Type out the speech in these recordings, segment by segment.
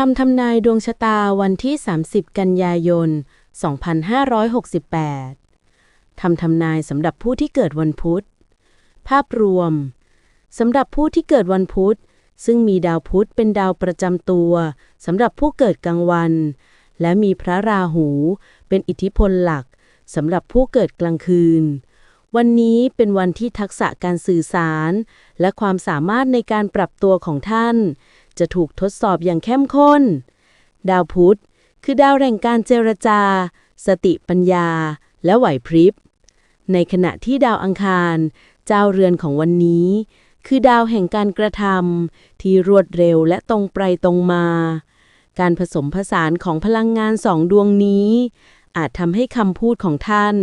ทำทำนายดวงชะตาวันที่ 30 กันยายน 2568 ทำทำนายสำหรับผู้ที่เกิดวันพุธ ภาพรวม สำหรับผู้ที่เกิดวันพุธ ซึ่งมีดาวพุธเป็นดาวประจำตัวสำหรับผู้เกิดกลางวัน และมีพระราหู เป็นอิทธิพลหลักสำหรับผู้เกิดกลางคืน วันนี้เป็นวันที่ทักษะการสื่อสาร และความสามารถในการปรับตัวของท่าน จะถูกทดสอบอย่างเข้มข้น ดาวพุธ คือดาวแห่งการเจรจา สติปัญญา และไหวพริบ ในขณะที่ดาวอังคาร เจ้าเรือนของวันนี้ คือดาวแห่งการกระทำที่รวดเร็วและตรงไปตรงมา การผสมผสานของพลังงานสองดวงนี้ อาจทำให้คำพูดของท่าน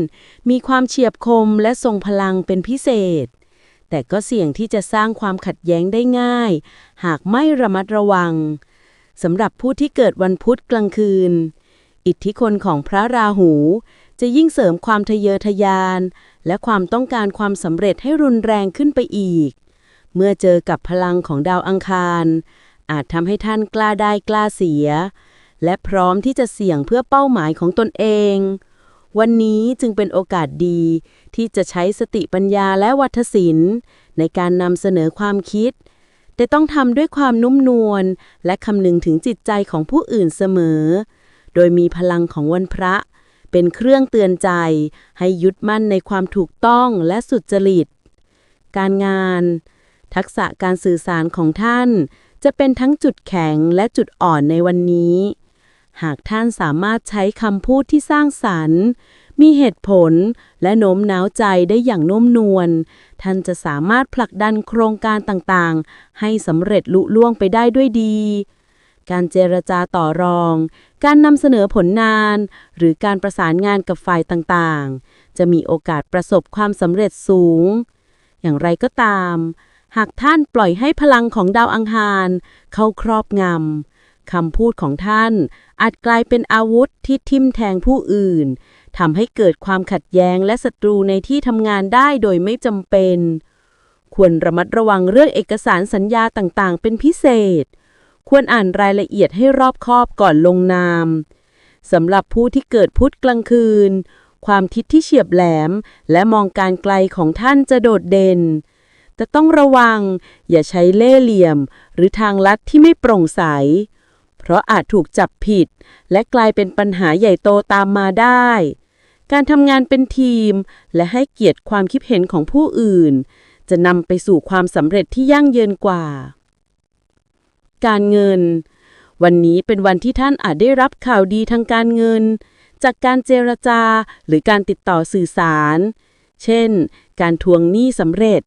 มีความเฉียบคมและทรงพลังเป็นพิเศษ แต่ก็เสี่ยงที่จะสร้างความขัดแย้งได้ง่าย หากไม่ระมัดระวังสำหรับผู้ที่เกิดวันพุธกลางคืน อิทธิพลของพระราหู จะยิ่งเสริมความทะเยอทะยาน และความต้องการความสำเร็จให้รุนแรงขึ้นไปอีก เมื่อเจอกับพลังของดาวอังคาร อาจทำให้ท่านกล้าได้กล้าเสีย และพร้อมที่จะเสี่ยงเพื่อเป้าหมายของตนเอง วันนี้จึงเป็นโอกาสดี ที่จะใช้สติปัญญาและวัฒศิลป์ ในการนำเสนอความคิด แต่ต้องทำด้วยความนุ่มนวลและคำนึงถึงจิตใจของผู้อื่นเสมอ โดยมีพลังของวันพระ เป็นเครื่องเตือนใจ ให้ยึดมั่นในความถูกต้องและสุจริต การงาน ทักษะการสื่อสารของท่าน จะเป็นทั้งจุดแข็งและจุดอ่อนในวันนี้ หากท่านสามารถใช้คำพูดที่สร้างสรรค์ มีเหตุผลและโน้มน้าวใจได้อย่างนุ่มนวล ท่านจะสามารถผลักดันโครงการต่างๆ ให้สำเร็จลุล่วงไปได้ด้วยดี การเจรจาต่อรอง การนำเสนอผลงาน หรือการประสานงานกับฝ่ายต่างๆ จะมีโอกาสประสบความสำเร็จสูง อย่างไรก็ตาม หากท่านปล่อยให้พลังของดาวอังคารเข้าครอบงำ คำพูดของท่าน อาจกลายเป็นอาวุธที่ทิ่มแทงผู้อื่นทำให้เกิดความขัดแย้งและศัตรูในที่ทำงานได้โดยไม่จำเป็น ควรระมัดระวังเรื่องเอกสารสัญญาต่างๆ เป็นพิเศษ ควรอ่านรายละเอียดให้รอบคอบก่อนลงนามสำหรับผู้ที่เกิดพุธกลางคืน ความคิดที่เฉียบแหลม และมองการไกลของท่านจะโดดเด่น แต่ต้องระวัง อย่าใช้เล่ห์เหลี่ยม หรือทางลัดที่ไม่โปร่งใส เพราะอาจถูกจับผิด และกลายเป็นปัญหาใหญ่โตตามมาได้ การทำงานเป็นทีม และให้เกียรติความคิดเห็นของผู้อื่น จะนำไปสู่ความสำเร็จที่ยั่งยืนกว่า การเงิน วันนี้เป็นวันที่ท่านอาจได้รับข่าวดีทางการเงิน จากการเจรจาหรือการติดต่อสื่อสาร เช่น การทวงหนี้สำเร็จ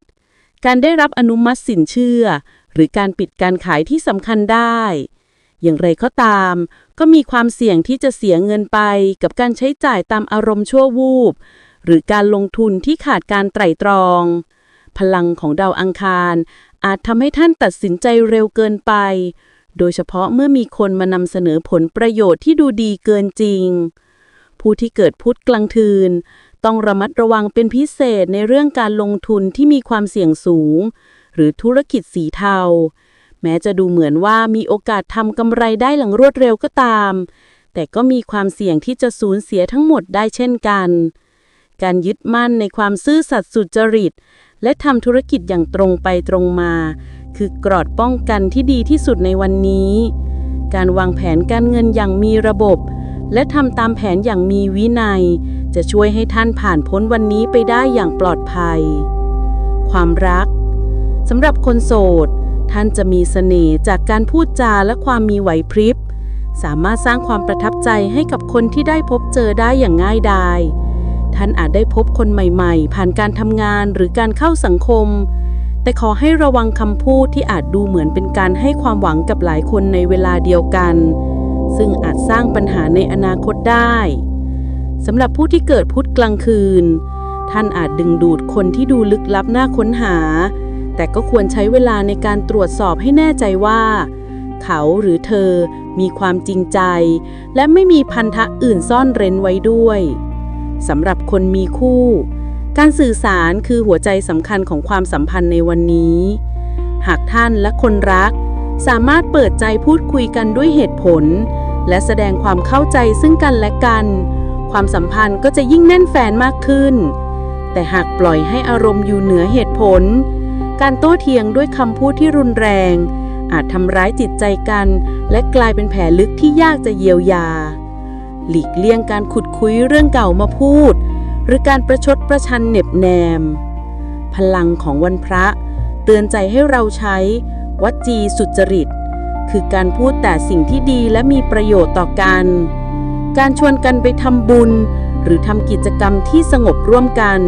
การได้รับอนุมัติสินเชื่อ หรือการปิดการขายที่สำคัญได้ อย่างไรก็ตาม ก็มีความเสี่ยงที่จะเสียเงินไปกับการใช้จ่ายตามอารมณ์ชั่ววูบ หรือการลงทุนที่ขาดการไตร่ตรอง พลังของดาวอังคาร อาจทำให้ท่านตัดสินใจเร็วเกินไป โดยเฉพาะเมื่อมีคนมานำเสนอผลประโยชน์ที่ดูดีเกินจริง ผู้ที่เกิดพุธกลางคืน ต้องระมัดระวังเป็นพิเศษในเรื่องการลงทุนที่มีความเสี่ยงสูง หรือธุรกิจสีเทา แม้จะดูเหมือนว่ามีโอกาสทำกำไรได้หลังรวดเร็วก็ตาม แต่ก็มีความเสี่ยงที่จะสูญเสียทั้งหมดได้เช่นกัน การยึดมั่นในความซื่อสัตย์สุจริต และทำธุรกิจอย่างตรงไปตรงมา คือกรอดป้องกันที่ดีที่สุดในวันนี้ การวางแผนการเงินอย่างมีระบบ และทำตามแผนอย่างมีวินัย จะช่วยให้ท่านผ่านพ้นวันนี้ไปได้อย่างปลอดภัย ความรักสำหรับคนโสด ท่านจะมีเสน่ห์จากการพูดจาและความมีไหวพริบ สามารถสร้างความประทับใจให้กับคนที่ได้พบเจอได้อย่างง่ายดาย ท่านอาจได้พบคนใหม่ๆ ผ่านการทำงานหรือการเข้าสังคม แต่ขอให้ระวังคำพูดที่อาจดูเหมือนเป็นการให้ความหวังกับหลายคนในเวลาเดียวกัน ซึ่งอาจสร้างปัญหาในอนาคตได้สำหรับผู้ที่เกิดพุธกลางคืน ท่านอาจดึงดูดคนที่ดูลึกลับน่าค้นหา แต่ก็ควรใช้เวลาในการตรวจสอบให้แน่ใจว่า เขาหรือเธอมีความจริงใจ และไม่มีพันธะอื่นซ่อนเร้นไว้ด้วยสำหรับคนมีคู่ การสื่อสารคือหัวใจสำคัญของความสัมพันธ์ในวันนี้ หากท่านและคนรัก สามารถเปิดใจพูดคุยกันด้วยเหตุผล และแสดงความเข้าใจซึ่งกันและกัน ความสัมพันธ์ก็จะยิ่งแน่นแฟนมากขึ้น แต่หากปล่อยให้อารมณ์อยู่เหนือเหตุผล การโต้เถียงด้วยคำพูดที่รุนแรง อาจทำร้ายจิตใจกัน และกลายเป็นแผลลึกที่ยากจะเยียวยา หลีกเลี่ยงการขุดคุยเรื่องเก่ามาพูด หรือการประชดประชันเน็บแนม พลังของวันพระ เตือนใจให้เราใช้วัจีสุจริต คือการพูดแต่สิ่งที่ดีและมีประโยชน์ต่อกัน การชวนกันไปทำบุญ หรือทำกิจกรรมที่สงบร่วมกัน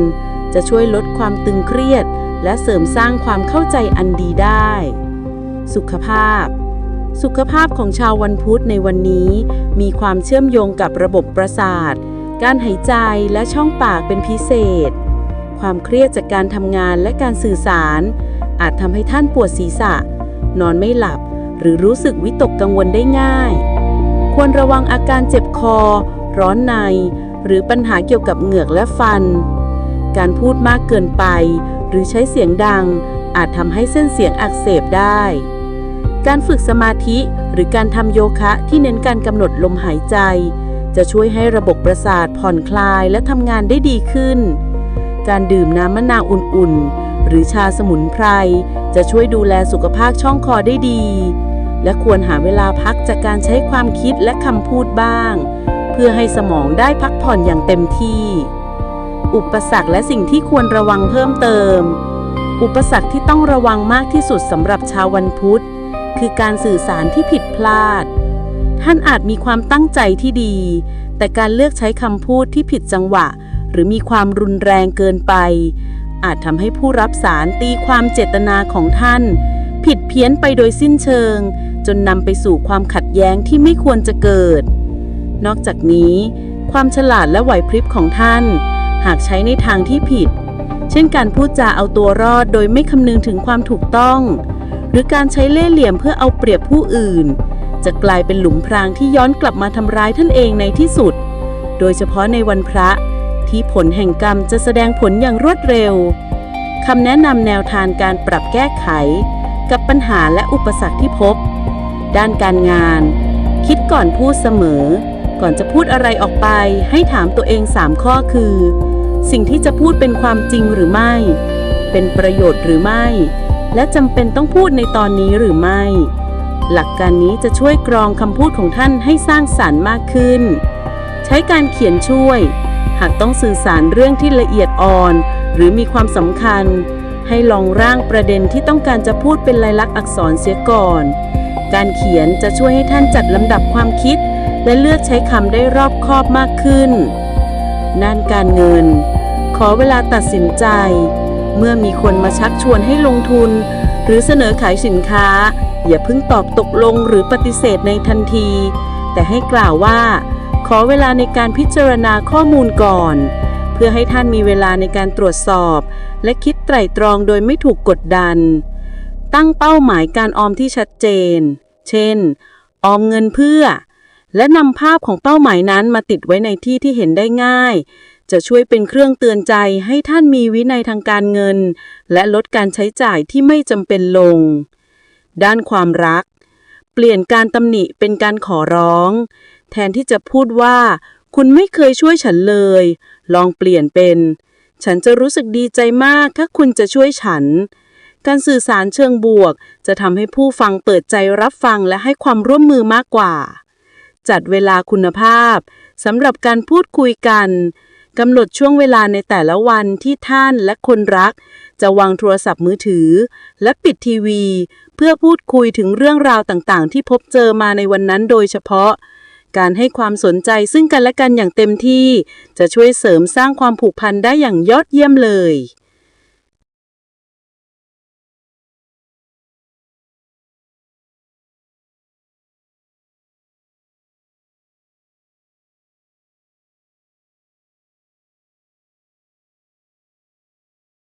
จะช่วยลดความตึงเครียด และเสริมสร้างความเข้าใจอันดีได้ สุขภาพ สุขภาพของชาววันพุธในวันนี้ มีความเชื่อมโยงกับระบบประสาท การหายใจและช่องปากเป็นพิเศษ ความเครียดจากการทำงานและการสื่อสาร อาจทำให้ท่านปวดศีรษะ นอนไม่หลับ หรือรู้สึกวิตกกังวลได้ง่าย ควรระวังอาการเจ็บคอ ร้อนใน หรือปัญหาเกี่ยวกับเหงือกและฟัน การพูดมากเกินไป หรือใช้เสียงดัง อาจทำให้เส้นเสียงอักเสบได้ การฝึกสมาธิหรือการทำโยคะที่เน้นการกำหนดลมหายใจ จะช่วยให้ระบบประสาทผ่อนคลายและทำงานได้ดีขึ้น การดื่มน้ำมะนาวอุ่นๆ หรือชาสมุนไพรจะช่วยดูแลสุขภาพช่องคอได้ดี และควรหาเวลาพักจากการใช้ความคิดและคำพูดบ้าง เพื่อให้สมองได้พักผ่อนอย่างเต็มที่ อุปสรรคและสิ่งที่ควรระวังเพิ่มเติม อุปสรรคที่ต้องระวังมากที่สุดสำหรับชาววันพุธ คือการสื่อสารที่ผิดพลาด ท่านอาจมีความตั้งใจที่ดี แต่การเลือกใช้คำพูดที่ผิดจังหวะ หรือมีความรุนแรงเกินไป อาจทำให้ผู้รับสารตีความเจตนาของท่าน ผิดเพี้ยนไปโดยสิ้นเชิง จนนำไปสู่ความขัดแย้งที่ไม่ควรจะเกิด นอกจากนี้ ความฉลาดและไหวพริบของท่าน หากใช้ในทางที่ผิด เช่นการพูดจาเอาตัวรอดโดยไม่คำนึงถึงความถูกต้อง หรือการใช้เล่ห์เหลี่ยมเพื่อเอาเปรียบผู้อื่น จะกลายเป็นหลุมพรางที่ย้อนกลับมาทำร้ายท่านเองในที่สุด โดยเฉพาะในวันพระที่ผลแห่งกรรมจะแสดงผลอย่างรวดเร็วคำแนะนำแนวทางการปรับแก้ไข กับปัญหาและอุปสรรคที่พบ ด้านการงาน คิดก่อนพูดเสมอ ก่อนจะพูดอะไรออกไปให้ถามตัวเอง 3 ข้อคือ สิ่งที่จะพูดเป็นความจริงหรือไม่ เป็นประโยชน์หรือไม่ และจำเป็นต้องพูดในตอนนี้หรือไม่ หลักการนี้จะช่วยกรองคำพูดของท่านให้สร้างสารรค์มากขึ้น ใช้การเขียนช่วย หากต้องสื่อสารเรื่องที่ละเอียดอ่อน หรือมีความสำคัญ ให้ลองร่างประเด็นที่ต้องการจะพูดเป็นลายลักษณ์อักษรเสียก่อน การเขียนจะช่วยให้ท่านจัดลำดับความคิด และเลือกใช้คำได้รอบคอบมากขึ้น ด้านการเงิน ขอเวลาตัดสินใจ เมื่อมีคนมาชักชวนให้ลงทุน หรือเสนอขายสินค้า อย่าเพิ่งตอบตกลงหรือปฏิเสธในทันที แต่ให้กล่าวว่า ขอเวลาในการพิจารณาข้อมูลก่อน เพื่อให้ท่านมีเวลาในการตรวจสอบ และคิดไตร่ตรองโดยไม่ถูกกดดัน ตั้งเป้าหมายการออมที่ชัดเจน เช่น ออมเงินเพื่อ และนำภาพของเป้าหมายนั้นมาติดไว้ในที่ที่เห็นได้ง่าย จะช่วยเป็นเครื่องเตือนใจให้ท่านมีวินัยทางการเงิน และลดการใช้จ่ายที่ไม่จำเป็นลง ด้านความรัก เปลี่ยนการตำหนิเป็นการขอร้อง แทนที่จะพูดว่า คุณไม่เคยช่วยฉันเลย ลองเปลี่ยนเป็น ฉันจะรู้สึกดีใจมากถ้าคุณจะช่วยฉันการสื่อสารเชิงบวก จะทำให้ผู้ฟังเปิดใจรับฟังและให้ความร่วมมือมากกว่า จัดเวลาคุณภาพสำหรับการพูดคุยกันกำหนดช่วงเวลาในแต่ละวันที่ท่านและคนรัก จะวางโทรศัพท์มือถือ และปิดทีวี เพื่อพูดคุยถึงเรื่องราวต่างๆ ที่พบเจอมาในวันนั้นโดยเฉพาะ การให้ความสนใจซึ่งกันและกันอย่างเต็มที่ จะช่วยเสริมสร้างความผูกพันได้อย่างยอดเยี่ยมเลย